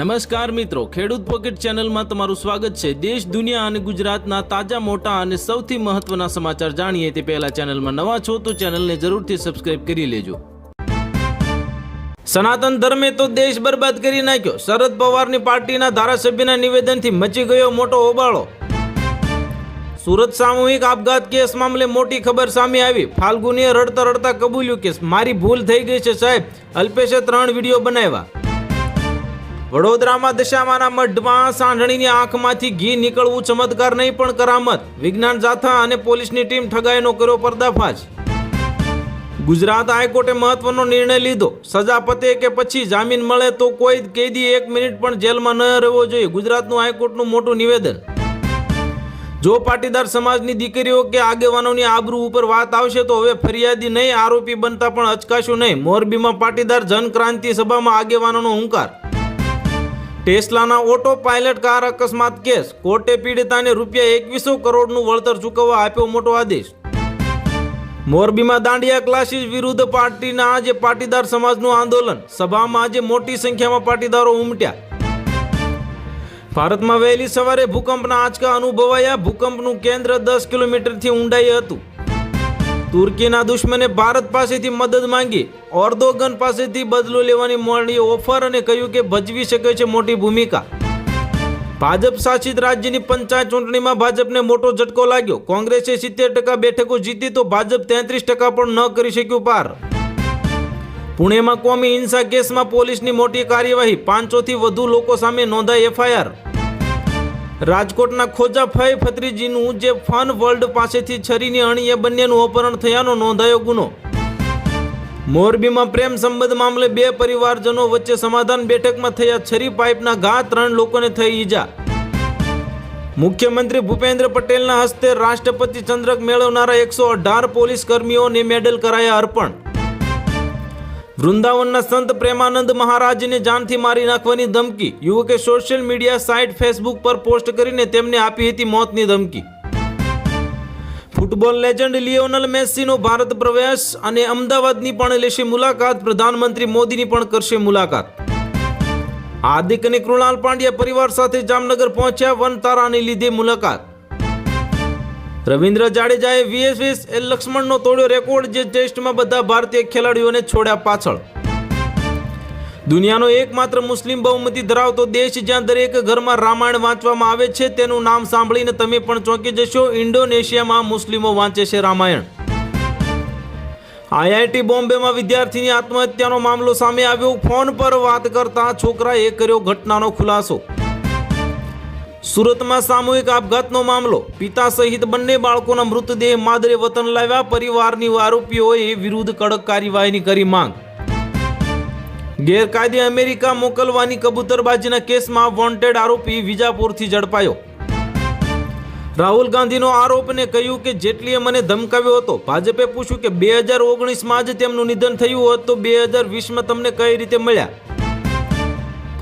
નમસ્કાર મિત્રો, ખેડૂત પોકેટ ચેનલમાં તમારું સ્વાગત છે. દેશ, દુનિયા અને ગુજરાતના તાજા, મોટા અને સૌથી મહત્વના સમાચાર જાણીએ તે પહેલા ચેનલમાં નવા છો તો ચેનલને જરૂરથી સબસ્ક્રાઇબ કરી લેજો. સનાતન ધર્મે તો દેશ બરબાદ કરી નાખ્યો. શરદ પવારની પાર્ટીના ધારાસભ્યના નિવેદનથી મચી ગયો મોટો હોબાળો. સુરત સામૂહિક આપઘાત કેસ મામલે મોટી ખબર સામે આવી. ફાલ્ગુનીએ રડતા રડતા કબૂલ્યું કે મારી ભૂલ થઈ ગઈ છે સાહેબ. અલ્પેશે ત્રણ વીડિયો બનાવ્યા. વડોદરામાં દશામાના મઢમાં સાંઢણીની આંખમાંથી ઘી નીકળવું ચમત્કાર નહીં, પણ કરામત. વિજ્ઞાન જાથા અને પોલીસની ટીમ ઠગાઈનો કર્યો પર્દાફાશ. ગુજરાત હાઈકોર્ટે મહત્વનો નિર્ણય લીધો. સજા પતે કે પછી જામીન મળે તો કોઈ કેદી એક મિનિટ પણ જેલમાં ન રહેવો જોઈએ. ગુજરાતનું હાઈકોર્ટનું મોટું નિવેદન. જો પાટીદાર સમાજની દીકરીઓ કે આગેવાનોની આબરૂ ઉપર વાત આવશે તો હવે ફરિયાદી નહીં, આરોપી બનતા પણ અચકાશું નહીં. મોરબીમાં પાટીદાર જનક્રાંતિ સભામાં આગેવાનોનો હુંકાર. ટેસ્લાના ઓટો પાયલટ કાર અકસ્માત કેસ. કોર્ટે પીડિતાને રૂપિયા એકવીસો કરોડનું વળતર ચૂકવવા આપ્યો મોટો આદેશ. મોરબીમાં દાંડિયા ક્લાસીસ વિરુદ્ધ પાર્ટીના આજે પાટીદાર સમાજનું આંદોલન. સભામાં આજે મોટી સંખ્યામાં પાટીદારો ઉમટ્યા. ભારતમાં વહેલી સવારે ભૂકંપના આંચકા અનુભવાયા. ભૂકંપનું કેન્દ્ર દસ કિલોમીટરથી ઊંડાઈએ હતું. તુર્કીના દુશ્મને ભારત પાસેથી મદદ માંગી. ઓર્દોગન પાસેથી બદલો લેવાની મળી ઓફર અને કહ્યું કે ભજવી શકે છે મોટી ભૂમિકા. ભાજપ શાસિત રાજ્યની પંચાયત ચૂંટણીમાં ભાજપને મોટો ઝટકો લાગ્યો. કોંગ્રેસે સિત્તેર ટકા બેઠકો જીતી તો ભાજપ તેત્રીસ ટકા પણ ન કરી શક્યું પાર. પુણેમાં કોમી હિંસા કેસમાં પોલીસની મોટી કાર્યવાહી. પાંચસોથી વધુ લોકો સામે નોંધાઈ એફઆઈઆર. રાજકોટના ખોજા ફઈ ફત્રીજીનું જે ફન વર્લ્ડ પાસેથી છરીની અણીએ બંનેનું અપહરણ થયાનો નોંધાયો ગુનો. મોરબીમાં પ્રેમ સંબંધ મામલે બે પરિવારજનો વચ્ચે સમાધાન બેઠકમાં થયા છરી પાઇપના ઘા ત્રણ લોકોને થઈ ઈજા. મુખ્યમંત્રી ભૂપેન્દ્ર પટેલના હસ્તે રાષ્ટ્રપતિ ચંદ્રક મેળવનારા એકસો અઢાર પોલીસ કર્મીઓને મેડલ કરાયા અર્પણ. વૃંદાવનના સંત પ્રેમાનંદ મહારાજને જાનથી મારી નાખવાની ધમકી. યુવકે સોશિયલ મીડિયા સાઇટ ફેસબુક પર પોસ્ટ કરીને તેમને આપી હતી મોતની ધમકી. ફૂટબોલ લેજન્ડ લિયોનલ મેસ્સીનો ભારત પ્રવેશ અને અમદાવાદની પણ લેશે મુલાકાત. પ્રધાનમંત્રી મોદીની પણ કરશે મુલાકાત. હાર્દિક અને કૃણાલ પાંડ્યા પરિવાર સાથે જામનગર પહોંચ્યા વન તારાની લીધે મુલાકાત. રવિન્દ્ર જાડેજાએ વીએસએસ એ લક્ષ્મણનો તોડ્યો રેકોર્ડ જે ટેસ્ટમાં બધા ભારતીય ખેલાડીઓને છોડ્યા પાછળ. દુનિયાનો એકમાત્ર મુસ્લિમ બહુમતી ધરાવતો દેશ જ્યાં દરેક ઘરમાં રામાયણ વાંચવામાં આવે છે, તેનું નામ સાંભળીને તમે પણ ચોંકી જશો. ઇન્ડોનેશિયામાં મુસ્લિમો વાંચે છે રામાયણ. આઈઆઈટી બોમ્બેમાં વિદ્યાર્થીની આત્મહત્યાનો મામલો સામે આવ્યો. ફોન પર વાત કરતા છોકરાએ કર્યો ઘટનાનો ખુલાસો. સુરતમાં સામૂહિક આપઘાતનો મામલો. પિતા સહિત બંને બાળકોના મૃતદેહ માદરે વતન લાવ્યા. પરિવારની આરોપીઓએ વિરુદ્ધ કડક કાર્યવાહીની કરી માંગ. ગેરકાયદે અમેરિકા મોકલવાની કબૂતરબાજીના કેસમાં વોન્ટેડ આરોપી વિજાપુરથી ઝડપાયો. રાહુલ ગાંધીનો આરોપને કહ્યું કે જેટલીએ મને ધમકાવ્યો હતો, ભાજપે પૂછ્યું કે બે હજાર ઓગણીસમાં જ તેમનું નિધન થયું હોત તો બે હજાર વીસમાં તમને કઈ રીતે મળ્યા?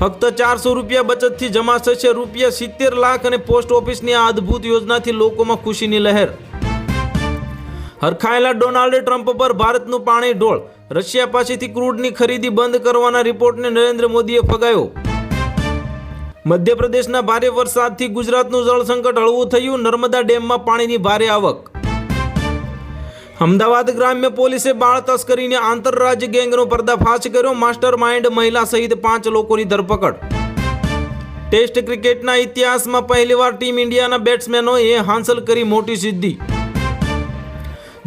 ફક્ત ચારસો રૂપિયા બચતથી જમા થશે રૂપિયા સિત્તેર લાખ અને પોસ્ટ ઓફિસની આ અદ્ભુત યોજનાથી લોકોમાં ખુશીની લહેર. હરખાયેલા ડોનાલ્ડ ટ્રમ્પ પર ભારતનું પાણી ઢોળ. રશિયા પાસેથી ક્રૂડની ખરીદી બંધ કરવાના રિપોર્ટને નરેન્દ્ર મોદીએ ફગાયો મધ્યપ્રદેશના ભારે વરસાદથી ગુજરાતનું જળ સંકટ હળવું થયું. નર્મદા ડેમમાં પાણીની ભારે આવક. અમદાવાદ ગ્રામ્ય પોલીસે બાળ તસ્કરીને આંતરરાજ્ય ગેંગનો પર્દાફાશ કર્યો. માસ્ટર માઇન્ડ મહિલા સહિત પાંચ લોકોની ધરપકડ. ટેસ્ટ ક્રિકેટના ઇતિહાસમાં પહેલીવાર ટીમ ઇન્ડિયાના બેટ્સમેનોએ હાંસલ કરી મોટી સિદ્ધિ.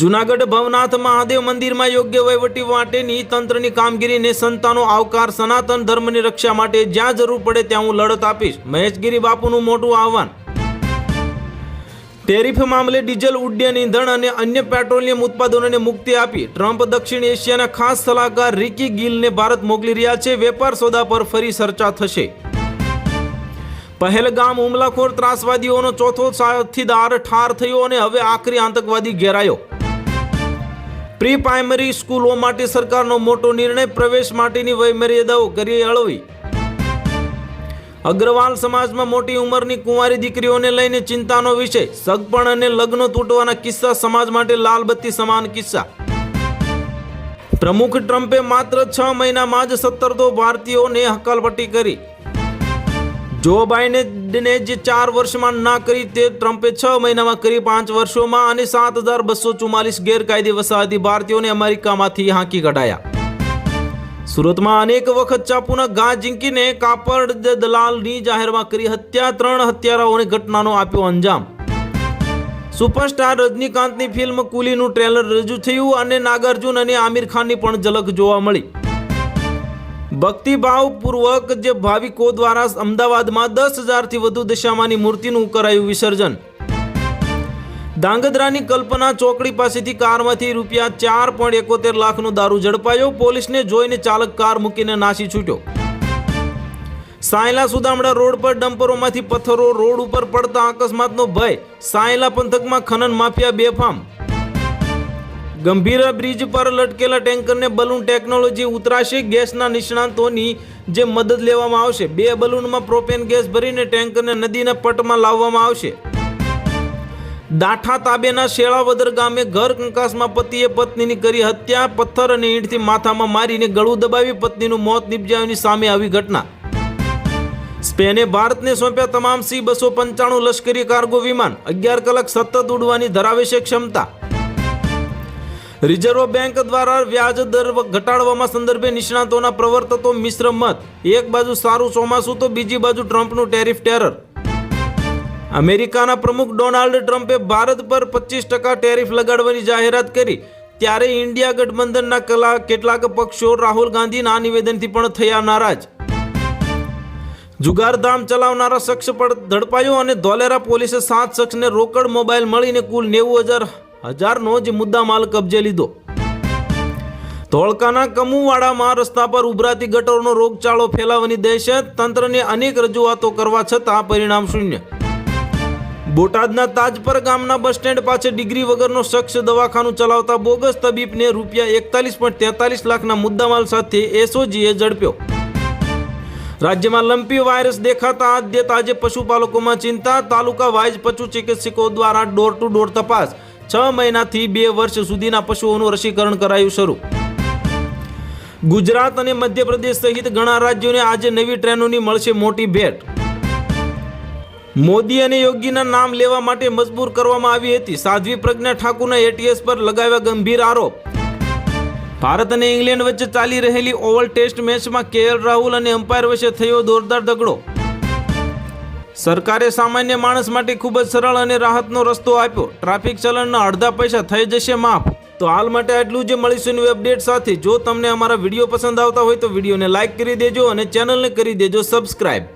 જૂનાગઢ ભવનાથ મહાદેવ મંદિરમાં યોગ્ય વહીવટી માટેની તંત્રની કામગીરીને સંતાનો આવકાર સનાતન ધર્મની રક્ષા માટે જ્યાં જરૂર પડે ત્યાં હું લડત આપીશ. મહેશગીરી બાપુનું મોટું આહવાન. ટેરિફ મામલે ડીઝલ, ઉડ્ડયન, ઇંધણ અને અન્ય પેટ્રોલિયમ ઉત્પાદનોને મુક્તિ આપી. ટ્રમ્પ દક્ષિણ એશિયાના ખાસ સલાહકાર રિકી ગિલને ભારત મોકલી રહ્યા છે. વેપાર સોદા પર ફરી ચર્ચા થશે. પહેલગામ હુમલાખોર ત્રાસવાદીઓનો ચોથો સાથીદાર ઠાર થયો અને હવે આખરી આતંકવાદી ઘેરાયો. પ્રી પ્રાઇમરી સ્કૂલો માટે સરકારનો મોટો નિર્ણય, પ્રવેશ માટેની વયમર્યાદાઓ કરી હળવી અગ્રવાલ સમાજમાં મોટી ઉંમરની કુંવારી દીકરીઓને લઈને ચિંતાનો વિષય, સગપણ અને લગ્નો તૂટવાના કિસ્સા સમાજ માટે લાલબત્તી સમાન કિસ્સા. પ્રમુખ ટ્રમ્પે માત્ર છ મહિનામાં જ સત્તર તો ભારતીયોને હકાલપટ્ટી કરી. જો બાઇડેને જે ચાર વર્ષમાં ના કરી, તે ટ્રમ્પે છ મહિનામાં કરી પાંચ વર્ષોમાં અને સાત હજાર બસો ચુમ્માલીસ ગેરકાયદે વસાહતી ભારતીયોને અમેરિકામાંથી હાંકી કઢાયા. સુરતમાં અનેક વખત ચાપુના ગા ઝીંકીને કાપડ દલાલની જાહેરમાં કરી હત્યા. ત્રણ હત્યારાઓની ઘટનાનો આપ્યો અંજામ. સુપરસ્ટાર રજનીકાંતની ફિલ્મ કુલીનું ટ્રેલર રજૂ થયું અને નાગાર્જુન અને આમિર ખાનની પણ ઝલક જોવા મળી. ભક્તિભાવપૂર્વક જે ભાવિકો દ્વારા અમદાવાદમાં દસ હજારથી વધુ દશામાની મૂર્તિનું કરાયું વિસર્જન. ધાંગધ્રાની કલ્પના ચોકડી પાસેથી કારમાંથી રૂપિયા ચાર પોઈન્ટ એકોતેર લાખનો દારૂ ઝડપાયો. પોલીસને જોઈને ચાલક કાર મૂકીને નાસી છૂટ્યો. સાયલા સુદામડા રોડ પર ડમ્પરોમાંથી પથ્થરો રોડ ઉપર પડતા અકસ્માતનો ભય. સાયલા પંથકમાં ખનન માફિયા બેફામ. ગંભીરા બ્રિજ પર લટકેલા ટેન્કરને બલૂન ટેકનોલોજી ઉતરાશે. ગેસના નિષ્ણાંતોની જે મદદ લેવામાં આવશે. બે બલૂનમાં પ્રોપેન ગેસ ભરીને ટેન્કરને નદીના પટમાં લાવવામાં આવશે. દાઠા તાબેના શેળાવદર ગામે ઘર કંકાસમાં પતિએ પત્નીની કરી હત્યા, પથ્થર અને ઈંટથી માથામાં મારીને ગળું દબાવી પત્નીનું મોત નિપજાવવાની સામે આવી ઘટના. સ્પેને ભારતને સોંપ્યા તમામ સી બસો પંચાણું લશ્કરી કાર્ગો વિમાન, અગિયાર કલાક સતત ઉડવાની ધરાવે છે ક્ષમતા. રિઝર્વ બેંક દ્વારા વ્યાજ દર ઘટાડવામાં સંદર્ભે નિષ્ણાતોના પ્રવર્તતો મિશ્ર મત. એક બાજુ સારું ચોમાસું તો બીજી બાજુ ટ્રમ્પનું ટેરિફ ટેરર. અમેરિકાના પ્રમુખ ડોનાલ્ડ ટ્રમ્પે ભારત પર પચીસ ટકા ટેરિફ લગાડવાની જાહેરાત કરી. ત્યારે ઇન્ડિયા ગઠબંધનના કલા, કેટલાક પક્ષો રાહુલ ગાંધીના નિવેદનથી પણ થયા નારાજ. જુગારધામ ચલાવનારા શખ્સ પણ ધડપાયો અને ધોલેરા પોલીસે સાત શખ્સને રોકડ મોબાઈલ મળીને કુલ નેવું હજાર, હજારનો જ મુદ્દામાલ કબજે લીધો. ધોળકાના કમુવાડામાં રસ્તા પર ઉભરાતી ગટરનો રોગચાળો ફેલાવવાની દહેશત તંત્રને અનેક રજૂઆતો કરવા છતાં પરિણામ શૂન્ય. બોટાદના તાજપર ગામના બસ સ્ટેન્ડ પાસે ડિગ્રી વગરનો શખ્સ દવાખાનું ચલાવતા બોગસ તબીબને રૂપિયા એકતાલીસ પોઈન્ટ તેતાલીસ લાખના મુદ્દામાલ સાથે એસઓજીએ ઝડપ્યો. રાજ્યમાં લંપી વાયરસ દેખાતા આદ્ય તાજે પશુપાલકોમાં ચિંતા. તાલુકા વાઇઝ પશુ ચિકિત્સકો દ્વારા ડોર ટુ ડોર તપાસ. છ મહિનાથી બે વર્ષ સુધીના પશુઓનું રસીકરણ કરાયું શરૂ. ગુજરાત અને મધ્યપ્રદેશ સહિત ઘણા રાજ્યોને આજે નવી ટ્રેનોની મળશે મોટી ભેટ. મોદી અને યોગીના નામ લેવા માટે મજબૂર કરવામાં આવી હતી. સાધ્વી પ્રજ્ઞા ઠાકુરના એટીએસ પર લગાવ્યા ગંભીર આરોપ. ભારત અને ઇંગ્લેન્ડ વચ્ચે ચાલી રહેલી ઓવલ ટેસ્ટ મેચમાં કેએલ રાહુલ અને અમ્પાયર વચ્ચે થયો જોરદાર દગડો સરકારે સામાન્ય માણસ માટે ખૂબ જ સરળ અને રાહતનો રસ્તો આપ્યો. ટ્રાફિક ચલણના અડધા પૈસા થઈ જશે માફ. તો હાલ માટે આટલું જ મળીશું નવી અપડેટ સાથે. જો તમને અમારા વીડિયો પસંદ આવતા હોય તો વિડીયોને લાઇક કરી દેજો અને ચેનલને કરી દેજો સબસ્ક્રાઇબ